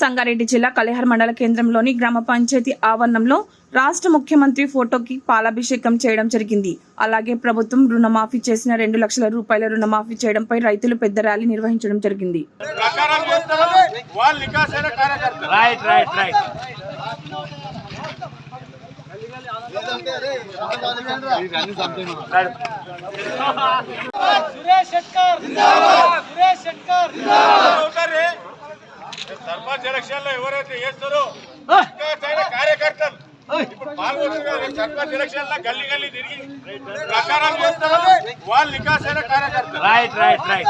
సంగారెడ్డి జిల్లా కలిహర్ మండల కేంద్రంలోని గ్రామ పంచాయతీ ఆవరణంలో రాష్ట్ర ముఖ్యమంత్రి ఫోటోకి పాలాభిషేకం చేయడం జరిగింది. అలాగే ప్రభుత్వం రుణమాఫీ చేసిన రెండు లక్షల రూపాయల రుణమాఫీ చేయడంపై రైతులు పెద్ద ర్యాలీ నిర్వహించడం జరిగింది. ప్రచారం చేస్తారు వాళ్ళు నికాసైన కార్యకర్తలు రైట్ రైట్ రైట్ అవుతారే సర్పంచ్ ఎలక్షన్లో ఎవరైతే చేస్తారో కార్యకర్తలు. ఇప్పుడు పాల్గొన్నారు సర్పంచ్ ఎలక్షన్లో గల్లీ గల్లీ తిరిగి ప్రచారం చేస్తారు. వాళ్ళు నికాసైన కార్యకర్తలు. Right right right